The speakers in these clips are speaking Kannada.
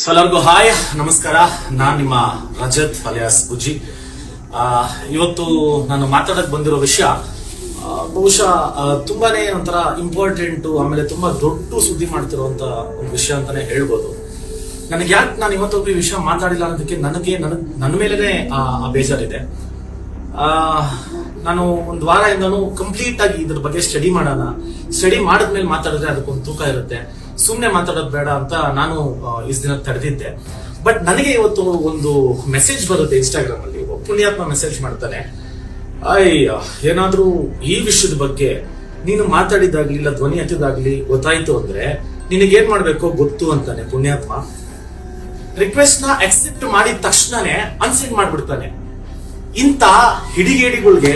ಸೊ ಎಲ್ಲರಿಗೂ ಹಾಯ್. ನಮಸ್ಕಾರ. ನಾನ್ ನಿಮ್ಮ ರಜತ್ ಅಲಿಯಾಸ್ ಆ, ಇವತ್ತು ನಾನು ಮಾತಾಡಕ್ ಬಂದಿರೋ ವಿಷಯ ಬಹುಶಃ ತುಂಬಾನೇ ಒಂಥರ ಇಂಪಾರ್ಟೆಂಟ್ ಆಮೇಲೆ ತುಂಬಾ ದೊಡ್ಡ ಸುದ್ದಿ ಮಾಡ್ತಿರುವಂತ ಒಂದು ವಿಷಯ ಅಂತಾನೆ ಹೇಳ್ಬೋದು. ನನಗೆ ಯಾಕೆ ನಾನು ಇವತ್ತೊಬ್ಬ ಈ ವಿಷಯ ಮಾತಾಡಿಲ್ಲ ಅನ್ನೋದಕ್ಕೆ ನನಗೆ ನನ್ ನನ್ನ ಮೇಲೆನೆ ಆ ಬೇಜಾರಿದೆ. ಆ, ನಾನು ಒಂದು ವಾರದಿಂದನೂ ಕಂಪ್ಲೀಟ್ ಆಗಿ ಇದ್ರ ಬಗ್ಗೆ ಸ್ಟಡಿ ಮಾಡೋಣ. ಸ್ಟಡಿ ಮಾಡಿದ್ಮೇಲೆ ಮಾತಾಡಿದ್ರೆ ಅದಕ್ಕೊಂದು ತೂಕ ಇರುತ್ತೆ. ಸುಮ್ಮನೆ ಮಾತಾಡೋದು ಬೇಡ ಅಂತ ನಾನು ಇಷ್ಟು ದಿನ ತಡೆದಿದ್ದೆ. ಬಟ್ ನನಗೆ ಇವತ್ತು ಒಂದು ಮೆಸೇಜ್ ಬರುತ್ತೆ ಇನ್ಸ್ಟಾಗ್ರಾಮ್ ಅಲ್ಲಿ. ಪುಣ್ಯಾತ್ಮ ಮೆಸೇಜ್ ಮಾಡ್ತಾನೆ. ಅಯ್ಯ ಏನಾದ್ರೂ ಈ ವಿಷಯದ ಬಗ್ಗೆ ನೀನು ಮಾತಾಡಿದಾಗ್ಲಿ ಇಲ್ಲ ಧ್ವನಿ ಎತ್ತಿದಾಗ್ಲಿ ಗೊತ್ತಾಯ್ತು ಅಂದ್ರೆ ನಿನಗೇನ್ ಮಾಡ್ಬೇಕು ಗೊತ್ತು ಅಂತಾನೆ ಪುಣ್ಯಾತ್ಮ. ರಿಕ್ವೆಸ್ಟ್ನ ಅಕ್ಸೆಪ್ಟ್ ಮಾಡಿದ ತಕ್ಷಣನೇ ಅನ್ಸೆಂಡ್ ಮಾಡ್ಬಿಡ್ತಾನೆ. ಇಂಥ ಹಿಡಿಗೇಡಿಗಳಿಗೆ,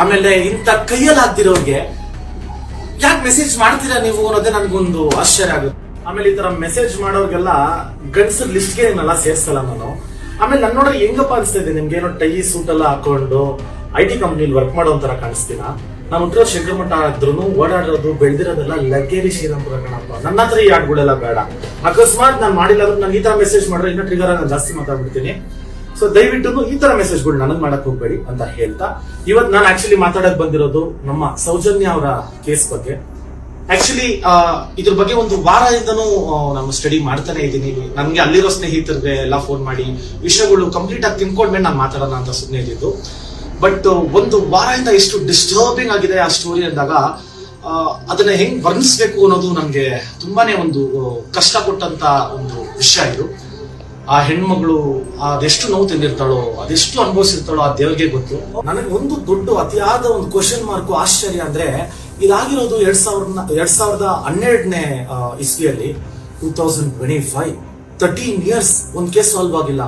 ಆಮೇಲೆ ಇಂಥ ಕೈಯಲ್ಲಿ ಆಗ್ದಿರೋರ್ಗೆ ಯಾಕೆ ಮೆಸೇಜ್ ಮಾಡ್ತೀರಾ ನೀವು ಅನ್ನೋದೇ ನನ್ಗೊಂದು ಆಶ್ಚರ್ಯ ಆಗುತ್ತೆ. ಆಮೇಲೆ ಈ ತರ ಮೆಸೇಜ್ ಮಾಡೋರ್ಗೆಲ್ಲ ಗಂಡಸರ್ ಲಿಸ್ಟ್ಗೆ ನನ್ನೆಲ್ಲ ಸೇರ್ಸಲ್ಲ ನಾನು. ಆಮೇಲೆ ನನ್ನ ನೋಡ್ರೆ ಹೆಂಗಪ್ಪ ಅನ್ಸ್ತಾ ಇದೆ ನಿಮ್ಗೆ ಏನೋ ಟೈ ಸೂಟ್ ಎಲ್ಲ ಹಾಕೊಂಡು ಐ ಟಿ ಕಂಪ್ನಿಲಿ ವರ್ಕ್ ಮಾಡೋ ತರ ಕಾಣಿಸ್ತೀನ ಉತ್ತರ ಶಂಕರಮಠ ಆದ್ರೂ ಓಡಾಡೋದು, ಬೆಳೆದಿರೋದೆಲ್ಲ ಲಗ್ಗೇರಿ ಶ್ರೀರಾಮ್ಪುರ ಕಣಪ್ಪ. ನನ್ನ ಹತ್ರ ಈ ಹಾಡುಗಳೆಲ್ಲ ಬೇಡ. ಅಕಸ್ಮಾತ್ ನಾನು ಮಾಡಿಲ್ಲ ನಾನು ಈ ತರ ಮೆಸೇಜ್ ಮಾಡಿದ್ರೆ ಇನ್ನೂ ಟ್ರಿಗರ್ ಜಾಸ್ತಿ ಮಾತಾಡ್ಬಿಡ್ತೀನಿ. ಸೊ ದಯವಿಟ್ಟು ಈ ತರ ಮೆಸೇಜ್ಗಳು ನನಗ್ ಮಾಡಕ್ ಹೋಗ್ಬೇಡಿ ಅಂತ ಹೇಳ್ತಾ. ಇವತ್ ನಾನು ಆಕ್ಚುಲಿ ಮಾತಾಡಕ್ ಬಂದಿರೋದು ನಮ್ಮ ಸೌಜನ್ಯ ಅವರ ಕೇಸ್ ಬಗ್ಗೆ. ಆಕ್ಚುಲಿ ಇದ್ರ ಬಗ್ಗೆ ಒಂದು ವಾರದಿಂದನೂ ನಾನು ಸ್ಟಡಿ ಮಾಡ್ತಾನೆ ಇದ್ದೀನಿ. ನನ್ಗೆ ಅಲ್ಲಿರೋ ಸ್ನೇಹಿತರಿಗೆ ಎಲ್ಲ ಫೋನ್ ಮಾಡಿ ವಿಷಯಗಳು ಕಂಪ್ಲೀಟ್ ಆಗಿ ತಿನ್ಕೊಂಡ್ಮೇಲೆ ನಾನು ಮಾತಾಡೋಣ ಅಂತ ಸುಮ್ಮನೆ ಇದ್ದಿದ್ದು. ಬಟ್ ಒಂದು ವಾರದಿಂದ ಎಷ್ಟು ಡಿಸ್ಟರ್ಬಿಂಗ್ ಆಗಿದೆ ಆ ಸ್ಟೋರಿ ಅಂದಾಗ ಅದನ್ನ ಹೆಂಗ್ ವರ್ಣಿಸ್ಬೇಕು ಅನ್ನೋದು ನನಗೆ ತುಂಬಾನೇ ಒಂದು ಕಷ್ಟ ಕೊಟ್ಟಂತ ಒಂದು ವಿಷಯ ಇದು. ಆ ಹೆಣ್ಮಗಳು ಅದೆಷ್ಟು ನೋವು ತಿಂದಿರ್ತಾಳೋ, ಅದೆಷ್ಟು ಅನುಭವಿಸಿರ್ತಾಳೋ ಆ ದೇವರಿಗೆ ಗೊತ್ತು. ನನಗೆ ಒಂದು ದೊಡ್ಡ ಅತಿಯಾದ ಒಂದು ಕ್ವಶನ್ ಮಾರ್ಕ್ ಆಶ್ಚರ್ಯ ಅಂದ್ರೆ, ಇದಾಗಿರೋದು ಎರಡ್ ಸಾವಿರದ ಎರಡ್ ಸಾವಿರದ ಹನ್ನೆರಡನೇ ಇಸ್ವಿಯಲ್ಲಿ two thousand twenty five thirteen years ಒಂದ್ ಕೇಸ್ ಸಾಲ್ವ್ ಆಗಿಲ್ಲ.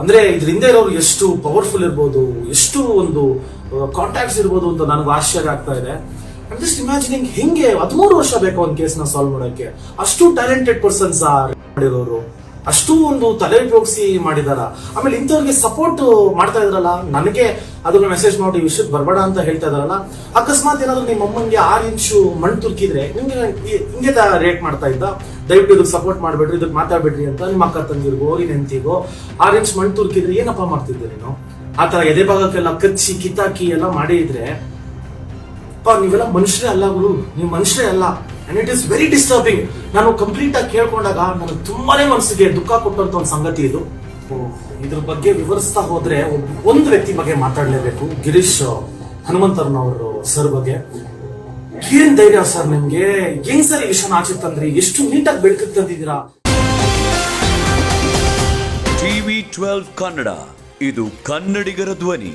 ಅಂದ್ರೆ ಇದ್ರ ಹಿಂದೆ ಇರೋರು ಎಷ್ಟು ಪವರ್ಫುಲ್ ಇರ್ಬೋದು, ಎಷ್ಟು ಒಂದು ಕಾಂಟ್ಯಾಕ್ಟ್ಸ್ ಇರ್ಬೋದು ಅಂತ ನನಗೆ ಆಶ್ಚರ್ಯ ಆಗ್ತಾ ಇದೆ. ಜಸ್ಟ್ ಇಮ್ಯಾಜಿನಿಂಗ್ ಹೆಂಗೆ ಹದಿಮೂರು ವರ್ಷ ಬೇಕು ಒಂದು ನ ಸಾಲ್ವ್ ಮಾಡೋಕೆ ಅಷ್ಟು ಟ್ಯಾಲೆಂಟೆಡ್ ಪರ್ಸನ್ಸ್ ಮಾಡಿರೋರು. ಅಷ್ಟು ಒಂದು ತಲೆ ಉಪಯೋಗಿಸಿ ಮಾಡಿದಾರ. ಆಮೇಲೆ ಇಂಥವ್ರಿಗೆ ಸಪೋರ್ಟ್ ಮಾಡ್ತಾ ಇದ್ರಲ್ಲ, ನನಗೆ ಅದನ್ನ ಮೆಸೇಜ್ ಮಾಡಿ ವಿಷಯಕ್ಕೆ ಬರಬೇಡ ಅಂತ ಹೇಳ್ತಾ ಇದಾರಲ್ಲ, ಅಕಸ್ಮಾತ್ ಏನಾದ್ರು ನಿಮ್ಮ ಅಮ್ಮನಿಗೆ ಆರು ಇಂಚು ಮಣ್ಣು ತುರ್ಕಿದ್ರೆ ನಿಮ್ಗೆ ಹಿಂಗೆ ರೇಟ್ ಮಾಡ್ತಾ ಇದ್ದ. ದಯವಿಟ್ಟು ಇದಕ್ಕೆ ಸಪೋರ್ಟ್ ಮಾಡ್ಬೇಡ್ರಿ, ಇದಕ್ಕೆ ಮಾತಾಡ್ಬೇಡ್ರಿ ಅಂತ ನಿಮ್ಮ ಅಕ್ಕ ತಂಗಿರ್ಗೋ ಹೋಗಿ ನೆಂತಿಗೋ, ಆರು ಇಂಚ್ ಮಣ್ಣು ತುರ್ಕಿದ್ರೆ ಏನಪ್ಪ ಮಾಡ್ತಿದ್ದೆ ನೀನು ಆ ತರ ಎದೆ ಭಾಗಕ್ಕೆಲ್ಲ ಕಚ್ಚಿ, ಕಿತ್ತಾಕಿ ಎಲ್ಲ ಮಾಡಿದ್ರೆ ಅಪ್ಪ ನೀವೆಲ್ಲ ಮನುಷ್ಯರೇ ಅಲ್ಲ ಗುರು, ನೀವು ಮನುಷ್ಯರೇ ಅಲ್ಲ. And it is very disturbing ನಾನು ಕಂಪ್ಲೀಟ್ ಆಗಿ ಕೇಳ್ಕೊಂಡಾಗ ನನಗೆ ತುಂಬಾನೇ ಮನಸ್ಸಿಗೆ ದುಃಖ ಕೊಟ್ಟಂತ ಒಂದು ಸಂಗತಿ ಇದು. ಇದ್ರ ಬಗ್ಗೆ ವಿವರಿಸ್ತಾ ಹೋದ್ರೆ ಒಂದು ವ್ಯಕ್ತಿ ಬಗ್ಗೆ ಮಾತಾಡಲೇಬೇಕು. ಗಿರೀಶ್ ಹನುಮಂತರ್ನವರು ಸರ್ ಬಗ್ಗೆ. ಏನ್ ಧೈರ್ಯ ಸರ್ ನಿಮ್ಗೆ? ಹೆಂಗ್ ಸರ್ ಈ ವಿಷಯನ ಆಚೆ ತಂದ್ರಿ? ಎಷ್ಟು ನೀಟಾಗಿ ಬೆಳಕಿಗೆ ತಂದಿದ್ದೀರಾ? TV twelve Kannada. ಇದು ಕನ್ನಡಿಗರ ಧ್ವನಿ.